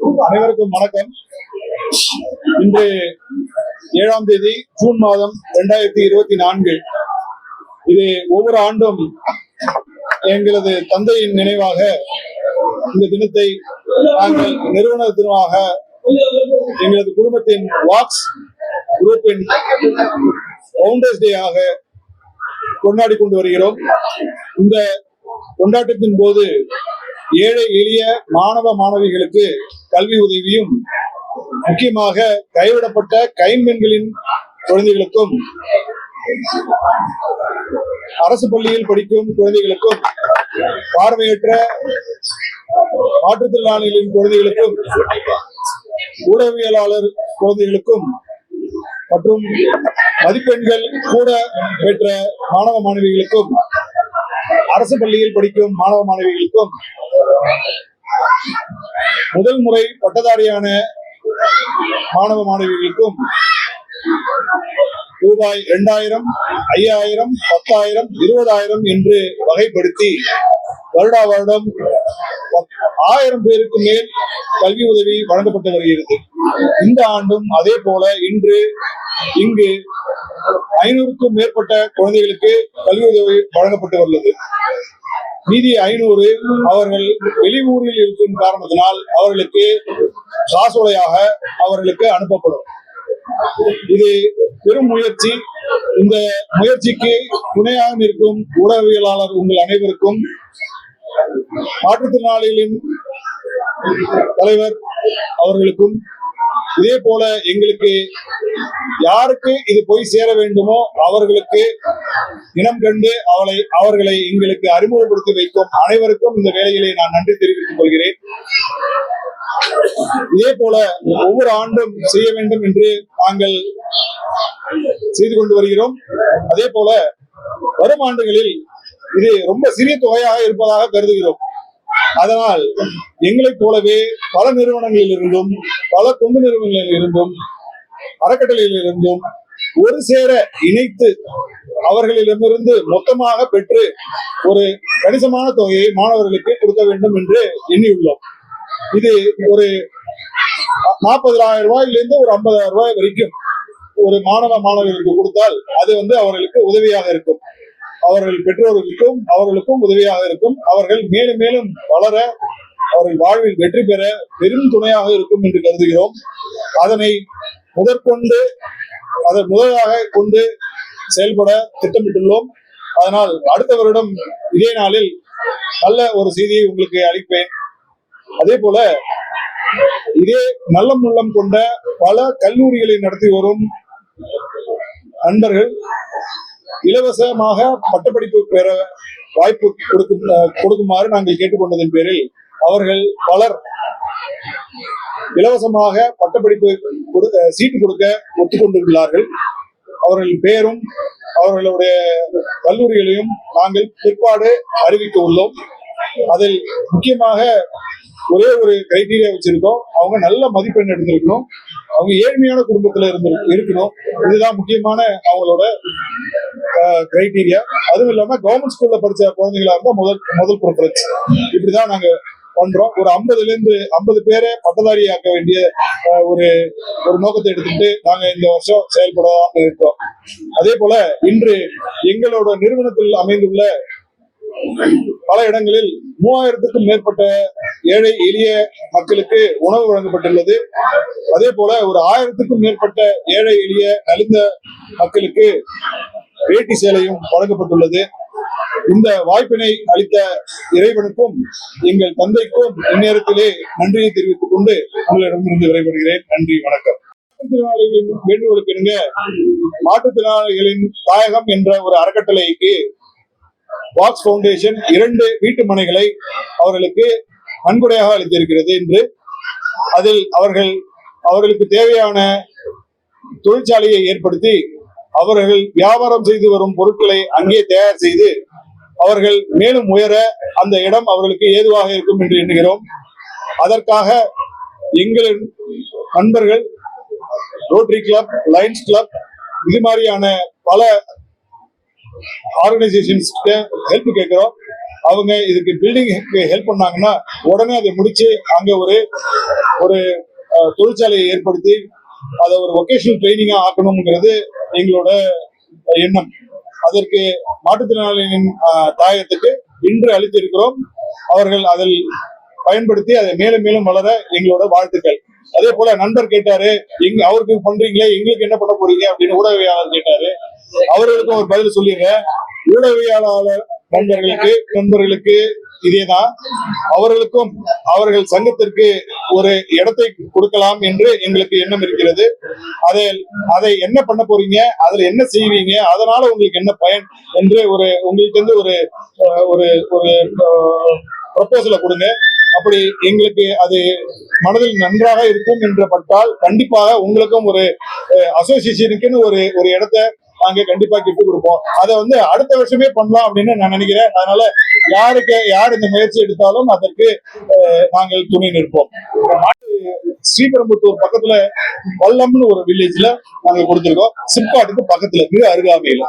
அனைவருக்கும் வணக்கம். இன்று ஏழாம் தேதி ஜூன் மாதம் இரண்டாயிரத்தி இருபத்தி நான்கு. இது ஒவ்வொரு ஆண்டும் எங்களது தந்தையின் நினைவாக இந்த தினத்தை நாங்கள் நிறுவன தினமாக எங்களது குடும்பத்தின் வாக்ஸ் குரூப்பின் ஃபவுண்டர்ஸ் டே ஆக கொண்டாடி கொண்டு வருகிறோம். இந்த கொண்டாட்டத்தின் போது ஏழை எளிய மாணவ மாணவிகளுக்கு கல்வி உதவியும் முக்கியமாக கைவிடப்பட்ட கைம்பெண்களின் குழந்தைகளுக்கும் அரசு பள்ளியில் படிக்கும் குழந்தைகளுக்கும் பார்வையற்ற மாற்றுத்திறனாளிகளின் குழந்தைகளுக்கும் ஊடகவியலாளர் குழந்தைகளுக்கும் மற்றும் மதிப்பெண்கள் கூட பெற்ற மாணவ மாணவிகளுக்கும் அரசு பள்ளியில் படிக்கும் மாணவ மாணவிகளுக்கும் முதல் முறை பட்டதாரியான மாணவ மாணவிகளுக்கும் ரூபாய் இரண்டாயிரம் ஐயாயிரம் பத்தாயிரம் இருபதாயிரம் என்று வகைப்படுத்தி வருடா வருடம் ஆயிரம் பேருக்கு மேல் கல்வி உதவி வழங்கப்பட்டு வருகிறது. இந்த ஆண்டும் அதே போல இன்று இங்கு ஐநூறுக்கும் மேற்பட்ட குழந்தைகளுக்கு கல்வி உதவி வழங்கப்பட்டு வந்தது மீதி ஐநூறு அவர்கள் வெளியூரில் இருக்கும் காரணத்தினால் அவர்களுக்கு காசோலையாக அவர்களுக்கு அனுப்பப்படும். இது பெரும் முயற்சி. இந்த முயற்சிக்கு துணையாக நிற்கும் ஊடகவியலாளர் உங்கள் அனைவருக்கும் மாற்றுத்திறனாளிகளின் தலைவர் அவர்களுக்கும் இதே போல எங்களுக்கு யாருக்கு இது போய் சேர வேண்டுமோ அவர்களுக்கு இனம் கண்டு அவளை அவர்களை எங்களுக்கு அறிமுகப்படுத்தி வைக்கும் அனைவருக்கும் இந்த வேலைகளை நான் நன்றி தெரிவித்துக் கொள்கிறேன். இதே போல ஒவ்வொரு ஆண்டும் செய்ய வேண்டும் என்று நாங்கள் செய்து கொண்டு வருகிறோம். அதே போல வரும் ஆண்டுகளில் இது ரொம்ப சிறிய தொகையாக இருப்பதாக கருதுகிறோம். அதனால் எங்களைப் போலவே பல நிறுவனங்களில் இருந்தும் பல தொண்டு நிறுவனங்களில் இருந்தும் அறக்கட்டளையில் இருந்தும் ஒரு சேர இணைத்து அவர்களிடமிருந்து மொத்தமாக பெற்று ஒரு கணிசமான தொகையை மாணவர்களுக்கு கொடுக்க வேண்டும் என்று எண்ணியுள்ளோம். இது ஒரு நாற்பதாயிரம் ரூபாயிலிருந்து ஒரு ஐம்பதாயிரம் ரூபாய் வரைக்கும் ஒரு மாணவ மாணவர்களுக்கு கொடுத்தால் அது வந்து அவர்களுக்கு உதவியாக இருக்கும். அவர்கள் பெற்றோர்களுக்கும் அவர்களுக்கும் உதவியாக இருக்கும். அவர்கள் மேலும் மேலும் வளர அவர்கள் வாழ்வில் வெற்றி பெற பெரும் துணையாக இருக்கும் என்று கருதுகிறோம். அதனை முதற்கொண்டு அதை முதலாக கொண்டு செயல்பட திட்டமிட்டுள்ளோம். அதனால் அடுத்த வருடம் இதே நாளில் நல்ல ஒரு செய்தியை உங்களுக்கு அளிப்பேன். அதே போல இதே நல்ல நல்லம் கொண்ட பல கல்லூரிகளை நடத்தி வரும் நண்பர்கள் இலவசமாக பட்டப்படிப்பு பெற வாய்ப்பு கொடுக்கும் கொடுக்குமாறு நாங்கள் கேட்டுக்கொண்டதன் பேரில் அவர்கள் பலர் இலவசமாக பட்டப்படிப்பு கொடு- சீட்டு கொடுக்க ஒத்துக்கொண்டுள்ளார்கள் அவர்கள் பெயரும் அவர்களுடைய கல்லூரிகளையும் நாங்கள் பிற்பாடு அறிவிக்க உள்ளோம். அதில் முக்கியமாக ஒரே ஒரு கிரைடீரியா வச்சிருக்கோம். அவங்க நல்ல மதிப்பெண் எடுத்திருக்கணும். அவங்க ஏழ்மையான குடும்பத்துல இருந்து இருக்கணும். இதுதான் முக்கியமான அவங்களோட கிரைட்டீரியா அதுவும் இல்லாம கவர்மெண்ட் ஸ்கூல்ல படிச்ச குழந்தைங்களா இருந்தா முதல் முதல் ப்ரிஃபரன்ஸ் இப்படிதான் நாங்க பண்றோம். ஒரு ஐம்பதுல இருந்து ஐம்பது பேரை பட்டதாரி ஆக்க வேண்டிய அஹ், ஒரு ஒரு நோக்கத்தை எடுத்துட்டு நாங்க இந்த வருஷம் செயல்படாம இருக்கோம். அதே போல இன்று எங்களோட நிறுவனத்தில் அமைந்துள்ள பல இடங்களில் மூவாயிரத்துக்கும் மேற்பட்ட ஏழை எளிய மக்களுக்கு உணவு வழங்கப்பட்டுள்ளது. அதே போல ஒரு ஆயிரத்துக்கும் மேற்பட்ட ஏழை எளிய நலிந்த மக்களுக்கு வேட்டி சேலையும் வழங்கப்பட்டுள்ளது. இந்த வாய்ப்பினை அளித்த இறைவனுக்கும் எங்கள் தந்தைக்கும் இந்நேரத்திலே நன்றியை தெரிவித்துக் கொண்டு உங்களிடமிருந்து விடைபெறுகிறேன். நன்றி வணக்கம். மாற்றுத்திறனாளிகளின் வேண்டுகோளுக்கு மாற்றுத்திறனாளிகளின் தாயகம் என்ற ஒரு அறக்கட்டளைக்கு பாக்ஸ் ஃபவுண்டேஷன் இரண்டு வீட்டு மனைகளை அவர்களுக்கு நன்கொடையாக அளித்திருக்கிறது என்று அதில் அவர்கள் அவர்களுக்கு தேவையான தொழிற்சாலையை ஏற்படுத்தி அவர்கள் வியாபாரம் செய்து வரும் பொருட்களை அங்கே தயார் செய்து அவர்கள் மேலும் உயர அந்த இடம் அவர்களுக்கு ஏதுவாக இருக்கும் என்று எண்ணுகிறோம். அதற்காக எங்களின் நண்பர்கள் ரோட்டரி கிளப் லயன்ஸ் கிளப் இது மாதிரியான பல ஆர்கனைசேஷன்ஸ் ஹெல்ப் கேட்கிறோம். அவங்க இதுக்கு பில்டிங் ஹெல்ப் பண்ணாங்கன்னா உடனே அதை முடிச்சு அங்க ஒரு ஒரு தொழிற்சாலையை ஏற்படுத்தி அதை ஒரு ஒகேஷனல் ட்ரைனிங்காக ஆக்கணுங்கிறது எங்களோட எண்ணம். அதற்கு மாற்றுத்திறனாளிகளின் தாயத்துக்கு இன்று அளித்திருக்கிறோம். அவர்கள் அதில் பயன்படுத்தி அதை மேலும் மேலும் வளர எங்களோட வாழ்த்துக்கள். அதே போல நண்பர் கேட்டாரு எங்க அவருக்கு பண்றீங்களே எங்களுக்கு என்ன பண்ண போறீங்க அப்படின்னு ஊடகவியாளர் கேட்டாரு. அவர்களுக்கும் ஒரு பதில் சொல்லிருங்க ஊடகவியலாளர் நண்பர்களுக்கு நண்பர்களுக்கு இதேதான். அவர்களுக்கும் அவர்கள் சங்கத்திற்கு ஒரு இடத்தை கொடுக்கலாம் என்று எங்களுக்கு எண்ணம் இருக்கிறது. அதை அதை என்ன பண்ண போறீங்க? அதுல என்ன செய்வீங்க? அதனால உங்களுக்கு என்ன பயன் என்று ஒரு உங்களுக்கு வந்து ஒரு ஒரு ஒரு ப்ரப்போசலை கொடுங்க. அப்படி எங்களுக்கு அது மனதில் நன்றாக இருக்கும் என்ற பட்டால் கண்டிப்பாக உங்களுக்கும் ஒரு அசோசியேஷனுக்குன்னு ஒரு ஒரு இடத்த நாங்க கண்டிப்பா கிஃப்ட் கொடுப்போம். அதை வந்து அடுத்த வருஷமே பண்ணலாம் அப்படின்னு நான் நினைக்கிறேன். அதனால யாருக்கு யார் இந்த முயற்சி எடுத்தாலும் அதற்கு அஹ், நாங்கள் துணை நிற்போம். ஸ்ரீபெரும்புத்தூர் பக்கத்துல வல்லம்னு ஒரு வில்லேஜ்ல நாங்க கொடுத்திருக்கோம். சிப்காட்டுக்கு பக்கத்துல இருக்கு அருகாமையில.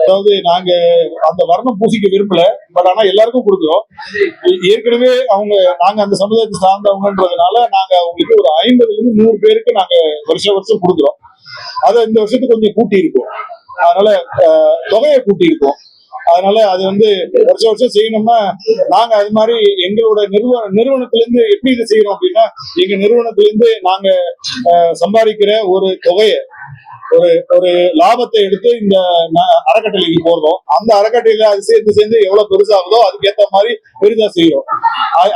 அதாவது நாங்க அந்த வர்ணம் பூசிக்க விரும்பல பட் ஆனா எல்லாருக்கும் கொடுக்குறோம். ஏற்கனவே அவங்க நாங்க அந்த சமுதாயத்தை சார்ந்தவங்கன்றதுனால நாங்க அவங்களுக்கு ஒரு ஐம்பதுல இருந்து நூறு பேருக்கு நாங்க வருஷம் வருஷம் கொடுக்குறோம். அதை இந்த வருஷத்துக்கு கொஞ்சம் கூட்டி இருக்கும் அதனால தொகையை கூட்டியிருக்கும். அதனால அது வந்து வருஷம் வருஷம் செய்யணும்னா நாங்க அது மாதிரி எங்களோட நிறுவன நிறுவனத்துல இருந்து எப்படி இதை செய்யறோம் அப்படின்னா எங்க நிறுவனத்துல இருந்து நாங்க அஹ், சம்பாதிக்கிற ஒரு தொகையை ஒரு ஒரு லாபத்தை எடுத்து இந்த அறக்கட்டளைக்கு போடுறோம். அந்த அறக்கட்டளையில அது சேர்ந்து சேர்ந்து எவ்வளவு பெருசாகுதோ அதுக்கு ஏத்த மாதிரி பெரிதா செய்யறோம்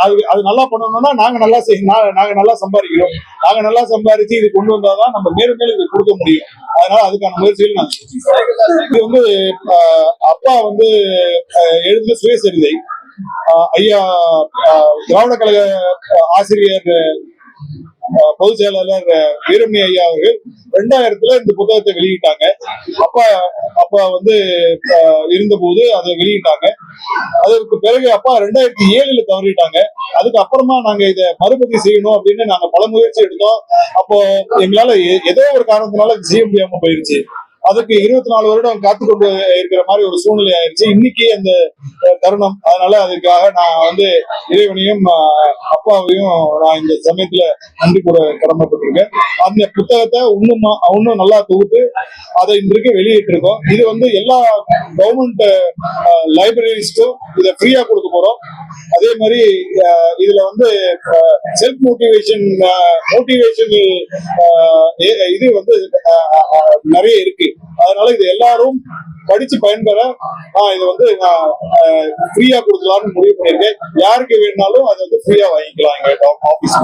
அது- அது நல்லா பண்ணணும்னா நாங்க நல்லா செய் நாங்க நல்லா சம்பாதிக்கிறோம். நாங்க நல்லா சம்பாதிச்சு இது கொண்டு வந்தாதான் நம்ம மேலும் மேலும் இது கொடுக்க முடியும். அதனால அதுக்கான முயற்சிகள் நான் இது வந்து அப்பா வந்து ஆஹ், எழுதின சுயசரிதை. ஐயா திராவிட கழக ஆசிரியர் பொதுச் செயலாளர் வீரமணி ஐயா அவர்கள் ரெண்டாயிரத்துல இந்த புத்தகத்தை வெளியிட்டாங்க. அப்பா அப்பா வந்து இருந்தபோது அதை வெளியிட்டாங்க. அதற்கு பிறகு அப்பா ரெண்டாயிரத்தி ஏழுல தவறிட்டாங்க. அதுக்கு அப்புறமா நாங்க இதை மறுபதி செய்யணும் அப்படின்னு நாங்க பல முயற்சி எடுத்தோம். அப்போ எங்களால ஏதோ ஒரு காரணத்தினால செய்ய முடியாம போயிருச்சு. அதுக்கு இருபத்தி நாலு வருடம் காத்து கொண்டு இருக்கிற மாதிரி ஒரு சூழ்நிலை ஆயிடுச்சு இன்னைக்கு அந்த தருணம். அதனால அதுக்காக நான் வந்து இறைவனையும் அப்பாவையும் நான் இந்த சமயத்துல நன்றி கூட கடமைப்பட்டிருக்கேன். அந்த புத்தகத்தை இன்னும் இன்னும் நல்லா தொகுத்து அதை இன்றைக்கு வெளியிட்டிருக்கோம். இது வந்து எல்லா கவர்மெண்ட் லைப்ரரிஸ்க்கும் இதை ஃப்ரீயா கொடுக்க போறோம். அதே மாதிரி இதுல வந்து செல்ஃப் மோட்டிவேஷன் மோட்டிவேஷன் இது வந்து நிறைய இருக்கு. அதனால இது எல்லாரும் படிச்சு பயன்பெற நான் இதை வந்து நான் ஃப்ரீயா கொடுக்கலாம்னு முடிவு பண்ணியிருக்கேன். யாருக்கு வேணாலும் அதை வந்து ஃப்ரீயா வாங்கிக்கலாம் எங்க ஆபீஸ்